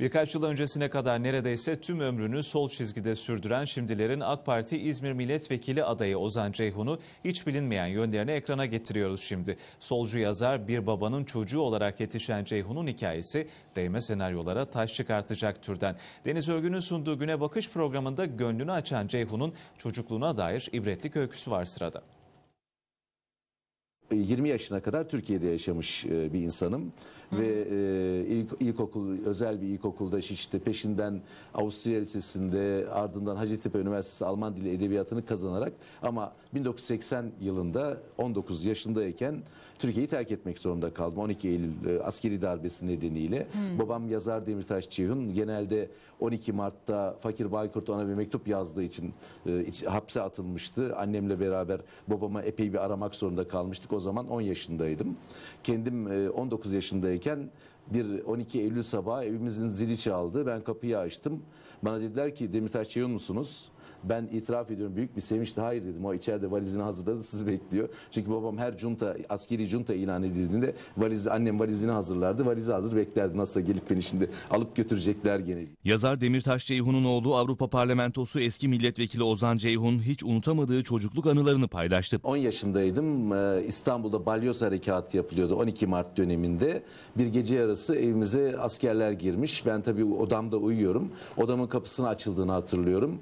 Birkaç yıl öncesine kadar neredeyse tüm ömrünü sol çizgide sürdüren şimdilerin AK Parti İzmir Milletvekili adayı Ozan Ceyhun'u hiç bilinmeyen yönlerini ekrana getiriyoruz şimdi. Solcu yazar bir babanın çocuğu olarak yetişen Ceyhun'un hikayesi değme senaryolara taş çıkartacak türden. Deniz Örgün'ün sunduğu Güne Bakış programında gönlünü açan Ceyhun'un çocukluğuna dair ibretlik öyküsü var sırada. 20 yaşına kadar Türkiye'de yaşamış e, bir insanım ve e, ilk ilkokul özel bir ilkokulda işte peşinden Avusturya Lisesi'nde ardından Hacettepe Üniversitesi Alman Dili Edebiyatı'nı kazanarak ama 1980 yılında 19 yaşındayken Türkiye'yi terk etmek zorunda kaldım. 12 Eylül e, askeri darbesi nedeniyle. Babam yazar Demirtaş Ceyhun genelde 12 Mart'ta Fakir Baykurt ona bir mektup yazdığı için e, iç- hapse atılmıştı. Annemle beraber babama epey bir aramak zorunda kalmıştık. O zaman 10 yaşındaydım. Kendim e, 19 yaşındayken bir 12 Eylül sabahı evimizin zili çaldı. Ben kapıyı açtım. Bana dediler ki Demirtaş Ceyhun musunuz? Ben itiraf ediyorum büyük bir sevinçle hayır dedim. O içeride valizini hazırladı sizi bekliyor. Çünkü babam her junta askeri junta ilan edildiğinde valizi annem valizini hazırlardı. Valizi hazır beklerdi. Nasıl gelip beni şimdi alıp götürecekler gene. Yazar Demirtaş Ceyhun'un oğlu Avrupa Parlamentosu eski milletvekili Ozan Ceyhun hiç unutamadığı çocukluk anılarını paylaştı. 10 yaşındaydım. Ee, İstanbul'da balyoz harekatı yapılıyordu 12 Mart döneminde. Bir gece yarısı evimize askerler girmiş. Ben tabii odamda uyuyorum. Odamın kapısını açıldığını hatırlıyorum.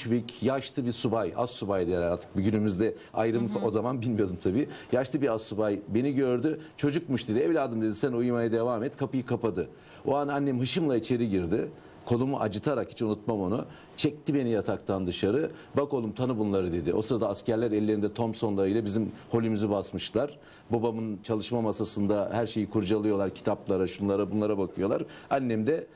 Müşvik, yaşlı bir subay, az subay diye artık bir günümüzde ayrım o zaman bilmiyordum tabii. Yaşlı bir az subay beni gördü. Çocukmuş dedi. Evladım dedi sen uyumaya devam et. Kapıyı kapadı. O an annem hışımla içeri girdi. Kolumu acıtarak hiç unutmam onu. Çekti beni yataktan dışarı. Bak oğlum tanı bunları dedi. O sırada askerler ellerinde Thompson'larıyla bizim holümüzü basmışlar. Babamın çalışma masasında her şeyi kurcalıyorlar. Kitaplara, şunlara, bunlara bakıyorlar. Annem de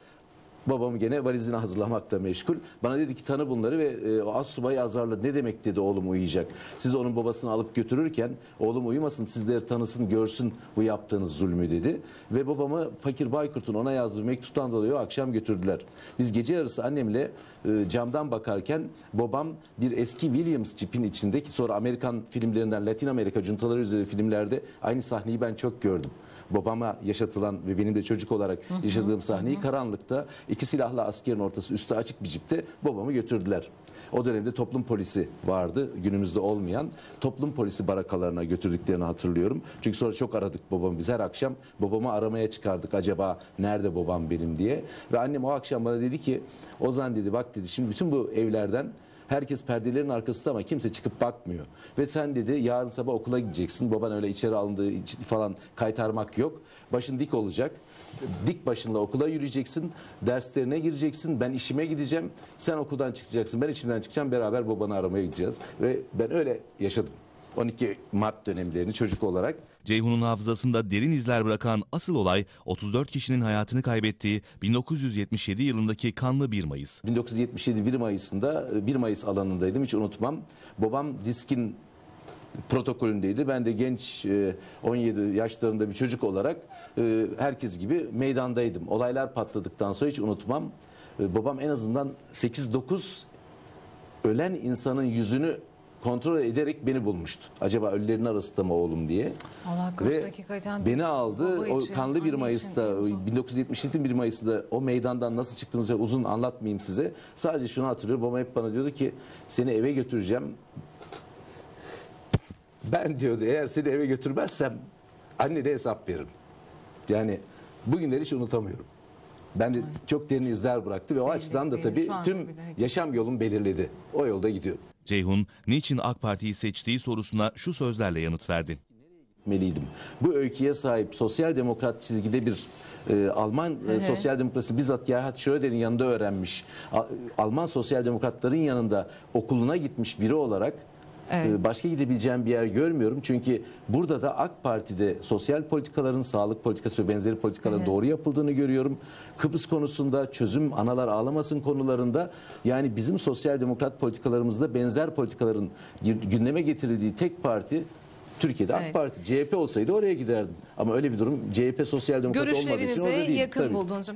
babamı gene valizini hazırlamakla meşgul. Bana dedi ki tanı bunları ve e, o az subayı azarladı. Ne demek dedi oğlum uyuyacak. Siz onun babasını alıp götürürken oğlum uyumasın sizleri tanısın görsün bu yaptığınız zulmü dedi. Ve babamı Fakir Baykurt'un ona yazdığı mektuptan dolayı o akşam götürdüler. Biz gece yarısı annemle e, camdan bakarken babam bir eski Williams cipin içindeki sonra Amerikan filmlerinden Latin Amerika cuntaları üzeri filmlerde aynı sahneyi ben çok gördüm. Babama yaşatılan ve benim de çocuk olarak yaşadığım sahneyi karanlıkta iki silahlı askerin ortası üstü açık bir cipte babamı götürdüler. O dönemde toplum polisi vardı günümüzde olmayan. Toplum polisi barakalarına götürdüklerini hatırlıyorum. Çünkü sonra çok aradık babamı biz her akşam babamı aramaya çıkardık acaba nerede babam benim diye. Ve annem o akşam bana dedi ki Ozan dedi bak dedi şimdi bütün bu evlerden Herkes perdelerin arkasında ama kimse çıkıp bakmıyor. Ve sen dedi yarın sabah okula gideceksin. Baban öyle içeri alındığı falan kaytarmak yok. Başın dik olacak. Dik başınla okula yürüyeceksin. Derslerine gireceksin. Ben işime gideceğim. Sen okuldan çıkacaksın. Ben işimden çıkacağım. Beraber babanı aramaya gideceğiz. Ve ben öyle yaşadım. 12 Mart dönemlerini çocuk olarak. Ceyhun'un hafızasında derin izler bırakan asıl olay 34 kişinin hayatını kaybettiği 1977 yılındaki kanlı 1 Mayıs. 1977 1 Mayıs'ında 1 Mayıs alanındaydım hiç unutmam. Babam diskin protokolündeydi. Ben de genç e, 17 yaşlarında bir çocuk olarak e, herkes gibi meydandaydım. Olaylar patladıktan sonra hiç unutmam. E, Babam en azından 8-9 ölen insanın yüzünü kontrol ederek beni bulmuştu. Acaba ölülerin arasında mı oğlum diye. Allah Ve hakikaten. beni aldı. O için, kanlı 1 anne için Mayıs'ta en zor. 1977 1 Mayıs'ta o meydandan nasıl çıktığımızı uzun anlatmayayım size. Sadece şunu hatırlıyorum. Babam hep bana diyordu ki seni eve götüreceğim. Ben diyordu eğer seni eve götürmezsem annene hesap veririm. Yani bugünleri hiç unutamıyorum. Ben de çok derin izler bıraktı ve o Belli, açıdan da tabii tüm yaşam yolum belirledi. O yolda gidiyorum. Ceyhun niçin AK Parti'yi seçtiği sorusuna şu sözlerle yanıt verdi. gitmeliydim. Bu öyküye sahip sosyal demokrat çizgide bir e, Alman e, sosyal demokrasi bizzat Gerhard Schröder'in yanında öğrenmiş. A- Alman sosyal demokratların yanında okuluna gitmiş biri olarak Evet. e, başka gidebileceğim bir yer görmüyorum. Çünkü burada da AK Parti'de sosyal politikaların, sağlık politikası ve benzeri politikaların doğru yapıldığını görüyorum. Kıbrıs konusunda çözüm analar ağlamasın konularında yani bizim sosyal demokrat politikalarımızda benzer politikaların gü- gündeme getirildiği tek parti Türkiye'de AK Evet. Parti. CHP olsaydı oraya giderdim. Ama öyle bir durum CHP sosyal demokrat olmadığı için orada Görüşlerinize değil. yakın Tabii. buldunuz.